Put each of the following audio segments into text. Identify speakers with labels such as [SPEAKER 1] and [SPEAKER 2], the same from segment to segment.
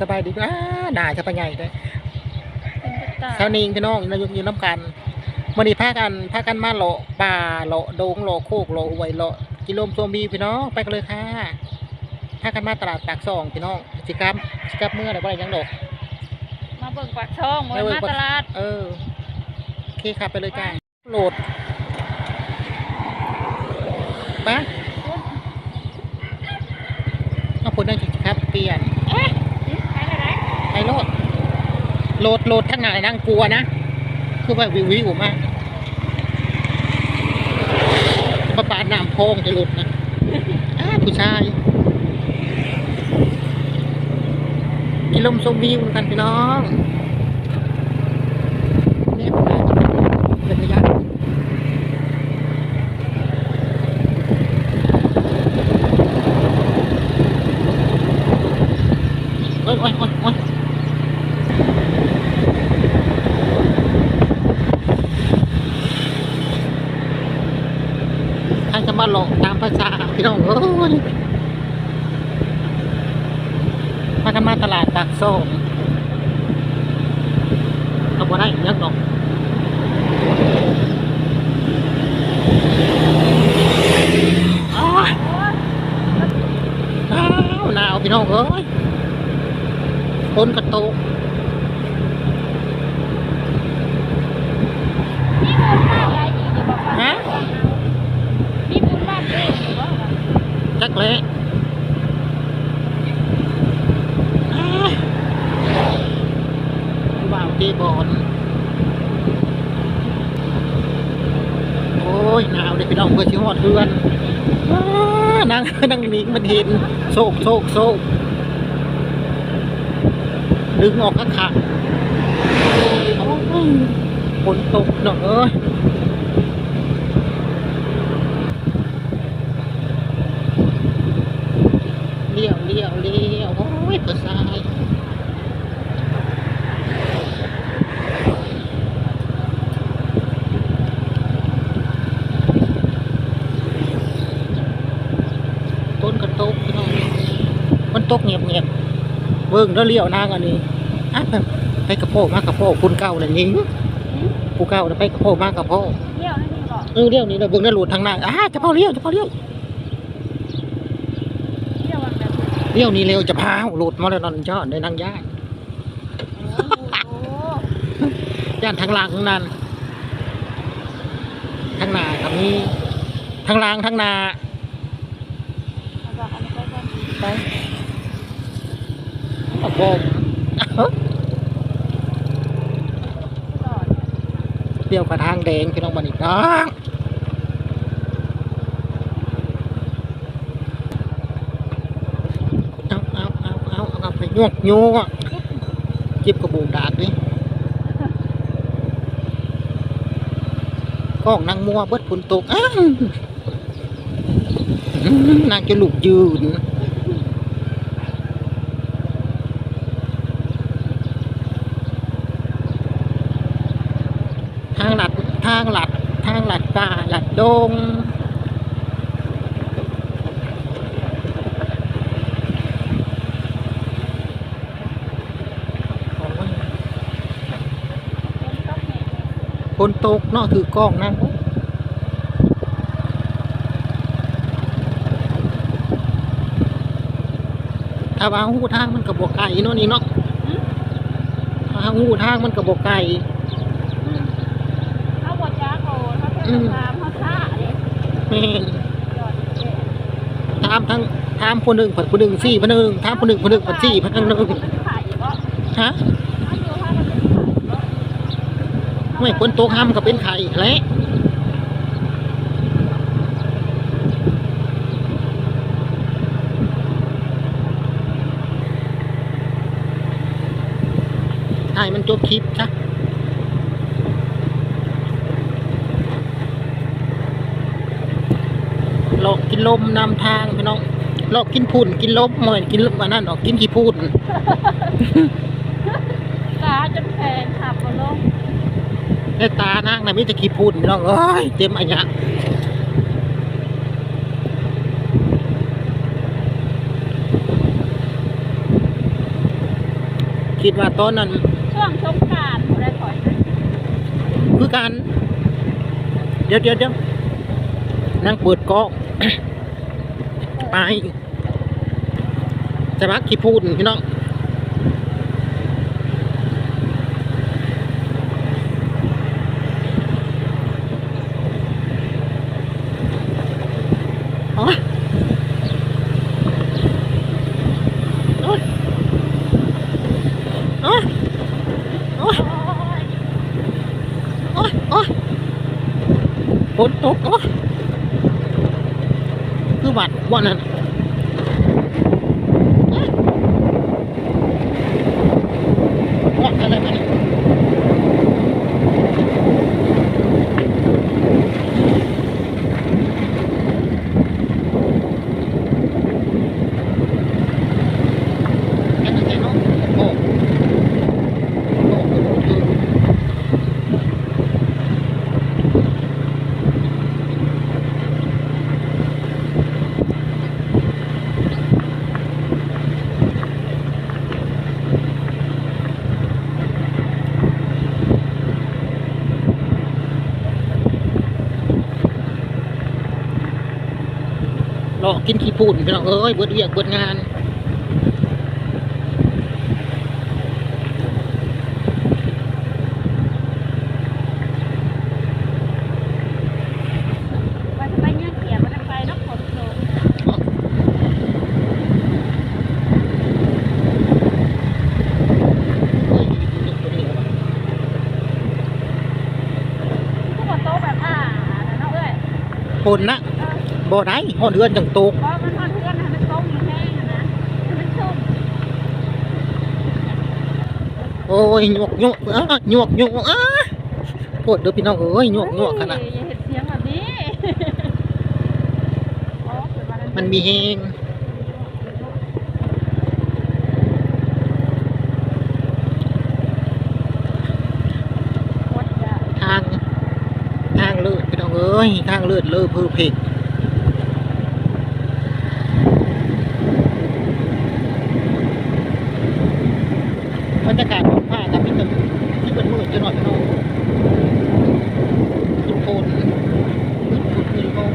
[SPEAKER 1] สบายดีอ่าหนาจะไปไงเด้อ
[SPEAKER 2] เป็นกระต่าย
[SPEAKER 1] เช้านี้พี่น้องนายกยืนน้ำกันวันนี้พากันพากันมาเลาะป่าเลาะดงเลาะโคกเลาะห้วยเลาะกิโลมโซมบีพี่น้องไปกันเลยค่ะพากันมาตลาดปากซองพี่น้องสิกรรมสิกรรมเมื่อไหร่บ่ได้ยังดอก
[SPEAKER 2] มาเบิ่งปากช่อง
[SPEAKER 1] ไป
[SPEAKER 2] มา
[SPEAKER 1] เบิ่ง
[SPEAKER 2] มา
[SPEAKER 1] ปาก
[SPEAKER 2] ตลาด
[SPEAKER 1] เออโอเคค่ะไปเลยจ้าโหลดไปเอาผลได้สิครับเปลี่ยน
[SPEAKER 2] ไปไหน
[SPEAKER 1] ไป โหลดโหลดโหลดทั้งไหนนั่งกลัวนะ คือว่าวิววิวมากประปาน้ำโพงจะหลุดนะอาผู้ชายกิลมชมวิวกันพี่น้องนี่เป็นระยะโอ้ยโอ้ยโอ้ยโอ้ยใครจะมาหลอกตาม ภาษาพี่น้องเอ้ยมากันมาตลาดปากโซ่เอาบ่ได้ยังดอกหนาวพี่น้องเอ้ยฝนกระตก
[SPEAKER 2] นี่บุญบ้านยายดีดีบอกว่า
[SPEAKER 1] ฮะ
[SPEAKER 2] นี่บุญบ้านเองหรือว่า
[SPEAKER 1] จั กเละหว่าวตีบอลโอ้ยหนาวเลยพี่น้องเพื่อชิฮอดเพื่อนนั่งนั่งนิ่งมันเห็นโศกโศกโศกดึงออกข้างขาฝนตกเนาะเอ้ย เลี้ยวเลี้ยวเลี้ยวโอ้ยภาษายต้นกระตกพี่น้องมันตกเงียบเงียบๆ เบิ่งแล้วเลี้ยวนางอันนี้อะไปกระโปงมากระโปงคุณเก่าเลยยิงผู้เก่าน่ะไปกระโปงมากระโปง
[SPEAKER 2] เที่ยวนั่นนี่บอก
[SPEAKER 1] เออเลี้ยวนี้เลยเบิ่งแล้วหลุดทางหน้าอะจะเผาเลี้ยวจะเผาเลี้ยว
[SPEAKER 2] เที่ยววันแบบ
[SPEAKER 1] เลี้ยวนี้เร็วจะพาวหลุดมาแล้วนอนยอดในนางย่า
[SPEAKER 2] โอ้โห
[SPEAKER 1] ย่านทางล่างทางนั้นทางหน้ากับนี้ทางล่างทางหน้า
[SPEAKER 2] เอาบอกอันนี้ก็ว่า
[SPEAKER 1] ไป โอ้โห
[SPEAKER 2] ตลอด
[SPEAKER 1] เลี้ยวกับทางแดงพี่น้องบันอีกน้องเอาเอาเอาเอาเอาไปโยกโยกอะจิบกระบูดดากดิกล้องนางมัวเบิดฝนตกอ้าวอื้อนางจะลุกยืน ทางหลัดทางหลัดทางหลัดป่าหลั ดดงโอ้ย
[SPEAKER 2] คนต้องเห็น
[SPEAKER 1] ฝนตกเนาะถือกล้องนั่งถ้าว่าหูทางมันกับบกไก่เนาะนี่เนาะถ้าหูทางมันกับบกไก่
[SPEAKER 2] เขาบอกจ้าโกเขาเป็นตามเขาท่าเด็ก
[SPEAKER 1] แม่น
[SPEAKER 2] ยอดเด็ก
[SPEAKER 1] ถามทั้งถามคนหนึ่งผัดคนหนึ่งสี่พันหนึ่งถามคนหนึ่งคนหนึ่งผัดสี่พันหนึ่งฮะไม่คนโตห้ามก็เป็นไข่แหละใช่มันจบคลิปจ้ะ หลอกกินลมนำทางพี่น้องหลอกกินพุ่นกินลมเหมือนกินลมอันนั้นหรอกกินขี้พุ่น
[SPEAKER 2] ตาจนแพงขับมาลง
[SPEAKER 1] ในตานางน่ะมีแต่ขี้พุ่นพี่น้องเอ้ยเต็มอันยะคิดว่าตอนนั้น
[SPEAKER 2] ช่วงสงกรารผู้ได้ถอยนะ
[SPEAKER 1] คือการเดี๋ยวเดี๋ยวเดี๋ยวนั่งเปิดกล้อง ไปจะมักขี้พูดพี่น้องโอ๊ยโอ๊ยโอ๊ยโอ๊ย
[SPEAKER 2] โอ้ย
[SPEAKER 1] โอ๊ยโอ๊ยฝนตกโอ๊ย คือบัดวันนั้นโอ๊ยวัดอะไรมาเนี่ยแค่นั้นเองเนาะโอ้โหโอ้โหโอ้โห รอ กินขี้ปุ่นพี่น้องเอ้ยเบิดเวียกเบิดงาน
[SPEAKER 2] ว่าจะไปเงี้ยเขียมันไปนกขนโซทุกคนโตแบบอ่าเนาะ
[SPEAKER 1] บ่ได้หอดเดือนจังตก
[SPEAKER 2] เพราะมันทอดเพื่อนให้มันต้มมันแห้งอะนะให้มันชุ่ม
[SPEAKER 1] โอ้ยหยวกหยวกอ้าหยวกหยวกอ้าโพดเด้อพี่น้องเอ้ยหยวกหยวกขนาด
[SPEAKER 2] เฮ้ยอย่าเห็นเสียงแบบนี้อ๋อเกิดาแล้ว
[SPEAKER 1] มันมีเฮง
[SPEAKER 2] หมดจ้ะ
[SPEAKER 1] ทางทางเลือดพี่น้องเอ้ยทางเลือดเลอะเพื่อเพก บรรยากาศของผ้ากับพี่ตึงที่เป็นมืดจะหน่อยพี่น้องทุกคนทุกคนลง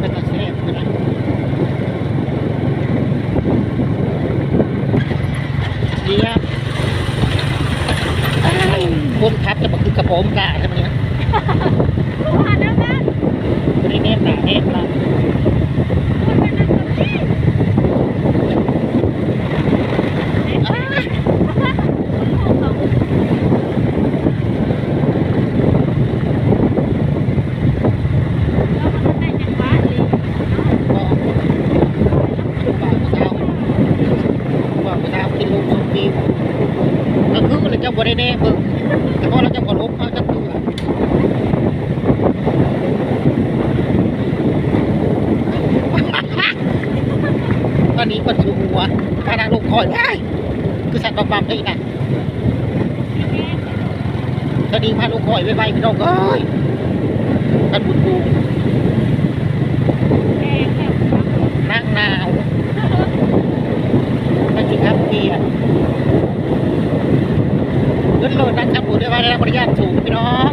[SPEAKER 1] แล้วก็แซ่บขนาดเดียว คนทับจะมาคือกระโปงกาใช่ไหมเนี่ย
[SPEAKER 2] ลูกหันแล้วนะ
[SPEAKER 1] บริเนมหนาเนมละ
[SPEAKER 2] พูดไปนั่งกับพี่อ้าวแล้วมันได้จังหวะเลย
[SPEAKER 1] ก็บ่าวสาบ่าวสาวกินลูกสองปีก็คือเลยเจ้าบริเนเบิ่งแต่พอเราจะขอลบเขาจะเตือนตอนนี้ก็ชูหัวคณะลูกค อยได้คือสัตว์ปั๊มๆได้นะคดีพาลูกคอยไว้ไว้พี่น้องเอ้ยกันบุญบูนั่งนาวนั่งกินข้าวเกียร์เงินโลดนั่งขับบุญได้ไว้ได้รับบริญาตสูงพี่น้อง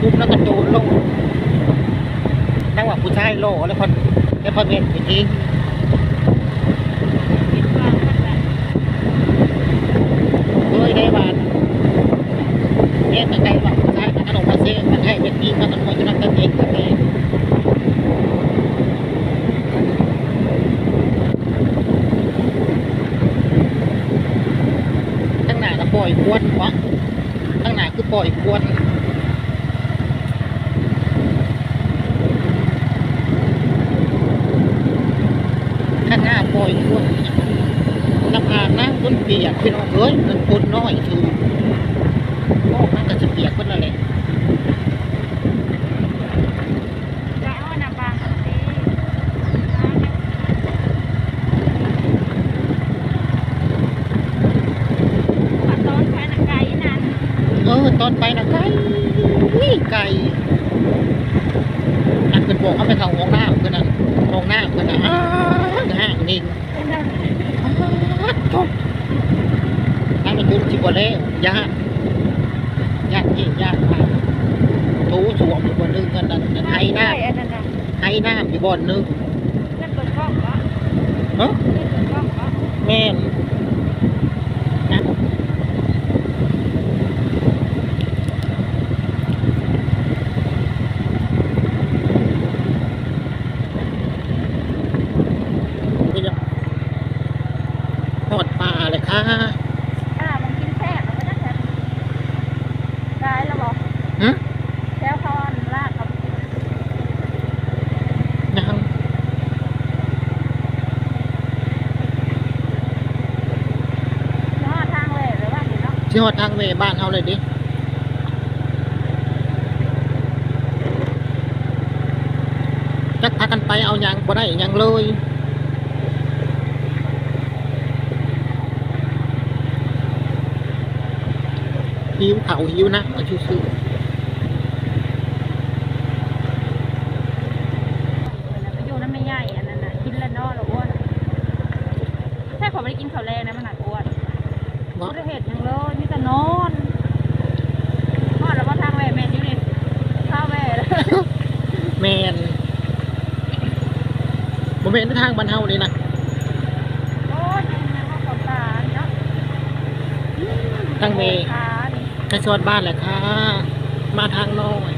[SPEAKER 1] คุมแล้วก็โจรลงนั่งว่าผู้ชายโลแล้วคนแล้วพอเมียนจริงๆเคยได้บานเนี่ยตั้งใจว่าผู้ชายมันขนมมาเซ่มันให้เป็นดีมันต้องคอยจะนั่งกันเองกันเองตั้งหน้าก็ปล่อยควนวะตั้งหน้าคือปล่อยควน ข้างหน้าปล่อยคนน้ำอาบน้ำคนเปียกพี่น้องเอ้ยมันคนน้อยคือโอ้มันก็จะเปียกคนละเลยเอเออตอนไปนะไก่ไก่ เป็นบอกเขาไปเข้าห้องน้ำเพื่อนนั่นห้องน้ำเพื่อนน่ะอ้าวห่างนิ่งอ้าจบนั่นมันชิบวเล่ญาติญาติที่ญาติมาถูสวมอยู่บนนึงกันนั่นนั่นไห้น้
[SPEAKER 2] ใช่อันนั้นน่ะำ
[SPEAKER 1] ไห้น้ำอยู่บนนึง
[SPEAKER 2] นั่นเปิดกล้องวะ
[SPEAKER 1] เนาะ
[SPEAKER 2] นั่นเปิดกล้องวะ
[SPEAKER 1] แม่นนะนี่จะทอดปลาเลยค่ะ
[SPEAKER 2] อ่ามันกินแซ่บมันก็จะได้แล้วบอก
[SPEAKER 1] หึ
[SPEAKER 2] แล้วเขาอันลากเขากิน
[SPEAKER 1] ยัง
[SPEAKER 2] เนาะทางเลยหรือว่าเห็นเนาะ
[SPEAKER 1] ที่ฮอดทางเวบ้านเฮาเลยดิจักพากันไปเอาหยังบ่ได้หยังเลยหิวเขาวหิวนะเอาซื่อ
[SPEAKER 2] ไปอยู่นั่นไม่ใหญ่อันนั้นน่ะกินแล้วเนอนหรออ้วนใช่ขอไม่ได้กินข้าวแรงนะมันหนักอ้วน
[SPEAKER 1] ๆ
[SPEAKER 2] บ่
[SPEAKER 1] เนาะ
[SPEAKER 2] ได้เห็ดหยังเลยมีแต่นอนนอนแล้วว่าทางแหวนแม่นอยู่นี่ข้าวแหวน
[SPEAKER 1] แมน บ่แม่นทางบ้านเฮานี่นะ
[SPEAKER 2] โอ้ยยังไงว่าของตาเนาะ
[SPEAKER 1] ทางเม
[SPEAKER 2] ขานี่
[SPEAKER 1] ใกล้สวัสดบ้านแหละค่ะ มาทางน้อย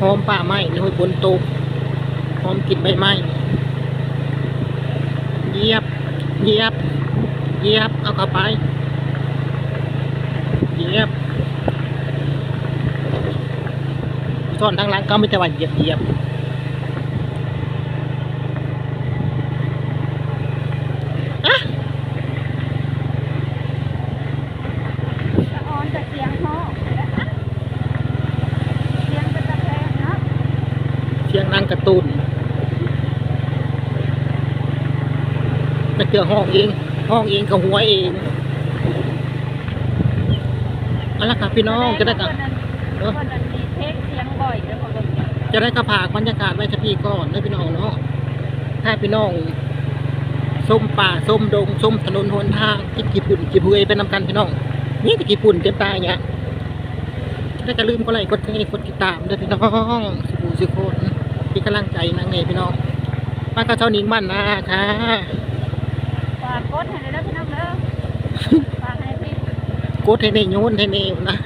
[SPEAKER 1] หอมป่าไม้นี่ห้อยบนตกหอมกลิ่นใบไม้เหยียบเหยียบเหยียบเอาเข้าไปเหยียบ ส่วนทางหลังก็ไม่แต่ว่าเหยียบเหยียบ
[SPEAKER 2] สะออนแต่เสียงห้องเสียงเป็นตะแคงเนะ
[SPEAKER 1] เชียงนางการะตูนไปเจอห้องเอง ห้องเองกับหัวเองเอาละครับพี่น้องจะได้กับ
[SPEAKER 2] คนนั้นนั้นมี บ่อยแล้วก็บ่อย
[SPEAKER 1] จะได้กระผากบรรยากาศไว้สักพี่ก่อนนะพี่น้องเนาะถ้าพี่น้องส้มป่าส้มดงส้มถนนหนทางกินกี่ปุ่นกี่เพื่อยเป็นนำกันพี่น้องนี่แต่กี่ปุ่นเต็มตาเนี่ยจะได้กระลืมก็ไลค์กดแชร์กดติดตามด้วยพี่น้องสิบูสิโคนที่กำลังใจนางเงพี่น้องมากระเช้านิ่งบ้านนาค่ะ
[SPEAKER 2] ฝากกดให้เลยนะพี่น้องเด้อฝากให้พี่
[SPEAKER 1] กดเทเนโยนเทเนนะ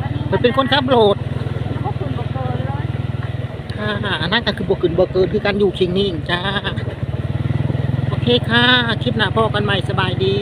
[SPEAKER 2] วันนี้
[SPEAKER 1] มันเป็นคนขับโหลด
[SPEAKER 2] แล้วก็คุณบอกเกินเลย
[SPEAKER 1] ค่ะ นั่นก็คือบวกขึ้นบวกเกินคือการอยู่ชิงนิ่งจ้า โอเคค่ะ คลิปหน้าพ่อกันใหม่สบายดี